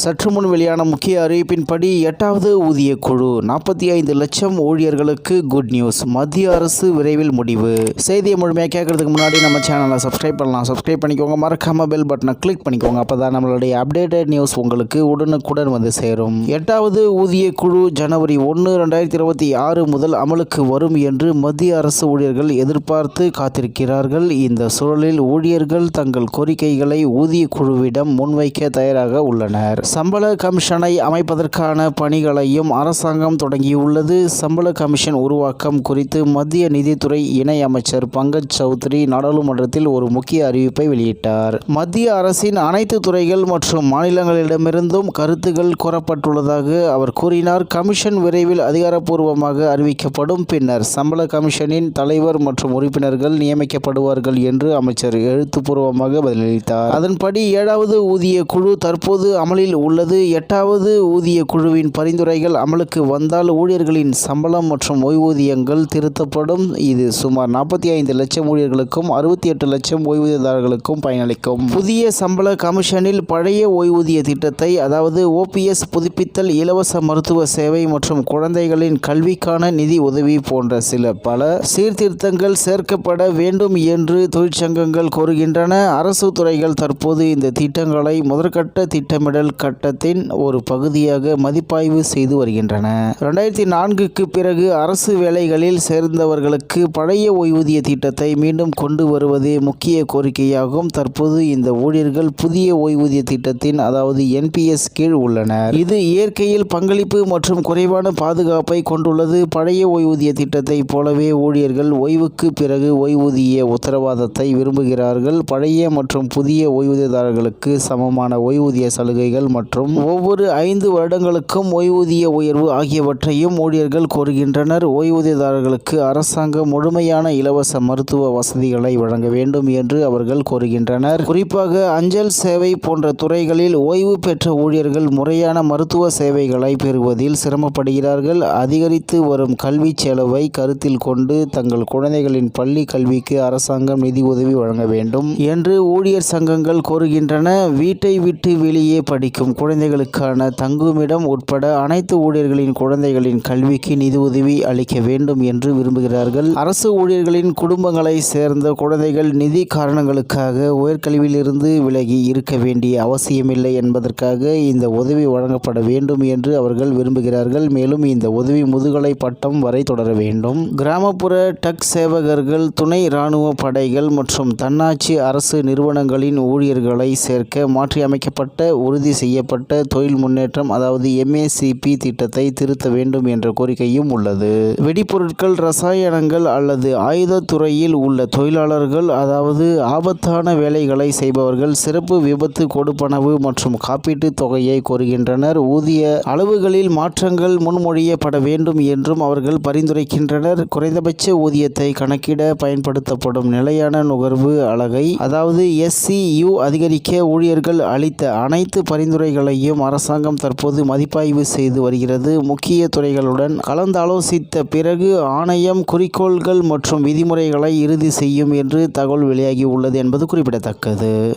சற்று முன் வெளியான முக்கிய அறிவிப்பின்படி எட்டாவது ஊதிய குழு நாற்பத்தி ஐந்து லட்சம் ஊழியர்களுக்கு குட் நியூஸ் மத்திய அரசு விரைவில் முடிவு. செய்தியை முழுமையாக கேட்கறதுக்கு முன்னாடி நம்ம சேனலை சப்ஸ்கிரைப் பண்ணலாம். சப்ஸ்கிரைப் பண்ணிக்கோங்க. மறக்காம பெல் பட்டனை கிளிக் பண்ணிக்கோங்க. அப்போ தான் நம்மளுடைய அப்டேட்டட் நியூஸ் உங்களுக்கு உடனுக்குடன் வந்து சேரும். எட்டாவது ஊதிய குழு ஜனவரி ஒன்று ரெண்டாயிரத்தி இருபத்தி ஆறு முதல் அமலுக்கு வரும் என்று மத்திய அரசு ஊழியர்கள் எதிர்பார்த்து காத்திருக்கிறார்கள். இந்த சூழலில் ஊழியர்கள் தங்கள் கோரிக்கைகளை ஊதிய குழுவிடம் முன்வைக்க தயாராக உள்ளனர். சம்பள கமிஷனை அமைப்பதற்கான பணிகளையும் அரசாங்கம் தொடங்கியுள்ளது. சம்பள கமிஷன் உருவாக்கம் குறித்து மத்திய நிதித்துறை இணை அமைச்சர் பங்கஜ் சௌத்ரி நாடாளுமன்றத்தில் ஒரு முக்கிய அறிவிப்பை வெளியிட்டார். மத்திய அரசின் அனைத்து துறைகள் மற்றும் மாநிலங்களிடமிருந்தும் கருத்துகள் கோரப்பட்டுள்ளதாக அவர் கூறினார். கமிஷன் விரைவில் அதிகாரப்பூர்வமாக அறிவிக்கப்படும். பின்னர் சம்பள கமிஷனின் தலைவர் மற்றும் உறுப்பினர்கள் நியமிக்கப்படுவார்கள் என்று அமைச்சர் எழுத்துப்பூர்வமாக பதிலளித்தார். அதன்படி ஏழாவது ஊதிய குழு தற்போது அமலில் உள்ளது. எட்டாவது ஊதிய குழுவின் பரிந்துரைகள் அமலுக்கு வந்தால் ஊழியர்களின் சம்பளம் மற்றும் ஓய்வூதியங்கள் திருத்தப்படும். இது சுமார் நாற்பத்தி ஐந்து லட்சம் ஊழியர்களுக்கும் அறுபத்தி எட்டு லட்சம் ஓய்வூதியதாரர்களுக்கும் பயனளிக்கும். புதிய சம்பள கமிஷனில் பழைய ஓய்வூதிய திட்டத்தை அதாவது ஓபிஎஸ் புதுப்பித்தல் இலவச மருத்துவ சேவை மற்றும் குழந்தைகளின் கல்விக்கான நிதி உதவி போன்ற சில பல சீர்திருத்தங்கள் சேர்க்கப்பட வேண்டும் என்று தொழிற்சங்கங்கள் கோருகின்றன. அரசு துறைகள் தற்போது இந்த திட்டங்களை முதற்கட்ட திட்டமிடல் கட்டத்தின் ஒரு பகுதியாக மதிப்பாய்வு செய்து வருகின்றன. ரெண்டாயிரத்தி நான்குக்கு பிறகு அரசு வேலைகளில் சேர்ந்தவர்களுக்கு பழைய ஓய்வூதிய திட்டத்தை மீண்டும் கொண்டு வருவதே முக்கிய கோரிக்கையாகும். தற்போது இந்த ஊழியர்கள் புதிய ஓய்வூதிய திட்டத்தின் அதாவது என்பிஎஸ் கீழ் உள்ளனர். இது இயற்கையில் பங்களிப்பு மற்றும் குறைவான பாதுகாப்பை கொண்டுள்ளது. பழைய ஓய்வூதிய திட்டத்தை போலவே ஊழியர்கள் ஓய்வுக்கு பிறகு ஓய்வூதிய உத்தரவாதத்தை விரும்புகிறார்கள். பழைய மற்றும் புதிய ஓய்வூதியதாரர்களுக்கு சமமான ஓய்வூதிய சலுகைகள் மற்றும் ஒவ்வொரு ஐந்து வருடங்களுக்கும் ஓய்வூதிய உயர்வு ஆகியவற்றையும் ஊழியர்கள் கோருகின்றனர். ஓய்வூதியதாரர்களுக்கு அரசாங்கம் முழுமையான இலவச மருத்துவ வசதிகளை வழங்க வேண்டும் என்று அவர்கள் கோருகின்றனர். குறிப்பாக அஞ்சல் சேவை போன்ற துறைகளில் ஓய்வு பெற்ற ஊழியர்கள் முறையான மருத்துவ சேவைகளை பெறுவதில் சிரமப்படுகிறார்கள். அதிகரித்து வரும் கல்வி செலவை கருத்தில் கொண்டு தங்கள் குழந்தைகளின் பள்ளி கல்விக்கு அரசாங்கம் நிதி உதவி வழங்க வேண்டும் என்று ஊழியர் சங்கங்கள் கோருகின்றன. வீட்டை விட்டு வெளியே படிக்கும் குழந்தைகளுக்கான தங்குமிடம் உட்பட அனைத்து ஊழியர்களின் குழந்தைகளின் கல்விக்கு நிதி உதவி அளிக்க வேண்டும் என்று விரும்புகிறார்கள். அரசு ஊழியர்களின் குடும்பங்களை சேர்ந்த குழந்தைகள் நிதி காரணங்களுக்காக உயர்கல்வியிலிருந்து விலகி இருக்க வேண்டிய அவசியமில்லை என்பதற்காக இந்த உதவி வழங்கப்பட வேண்டும் என்று அவர்கள் விரும்புகிறார்கள். மேலும் இந்த உதவி முதுகலை பட்டம் வரை தொடர வேண்டும். கிராமப்புற டக் சேவகர்கள் துணை இராணுவ படைகள் மற்றும் தன்னாட்சி அரசு நிறுவனங்களின் ஊழியர்களை சேர்க்க மாற்றியமைக்கப்பட்ட உறுதி செய்யப்பட்ட தொழில் முன்னேற்றம் அதாவது எம்ஏசிபி திட்டத்தை திருத்த வேண்டும் என்ற கோரிக்கையும் உள்ளது. வெடிபொருட்கள் ரசாயனங்கள் அல்லது ஆயுதத்துறையில் உள்ள தொழிலாளர்கள் அதாவது ஆபத்தான வேலைகளை செய்பவர்கள் சிறப்பு விபத்து கொடுப்பனவு மற்றும் காப்பீட்டுத் தொகையை கோருகின்றனர். ஊதிய அளவுகளில் மாற்றங்கள் முன்மொழியப்பட வேண்டும் என்றும் அவர்கள் பரிந்துரைக்கின்றனர். குறைந்தபட்ச ஊதியத்தை கணக்கிட பயன்படுத்தப்படும் நிலையான நுகர்வு அலகை அதாவது எஸ்சியு அதிகரிக்க ஊழியர்கள் அளித்த அனைத்து பரிந்துரை துறைகளையும் அரசாங்கம் தற்போது மதிப்பாய்வு செய்து வருகிறது. முக்கிய துறைகளுடன் கலந்தாலோசித்த பிறகு ஆணையம் குறிக்கோள்கள் மற்றும் விதிமுறைகளை இறுதி செய்யும் என்று தகவல் வெளியாகி உள்ளது என்பது குறிப்பிடத்தக்கது.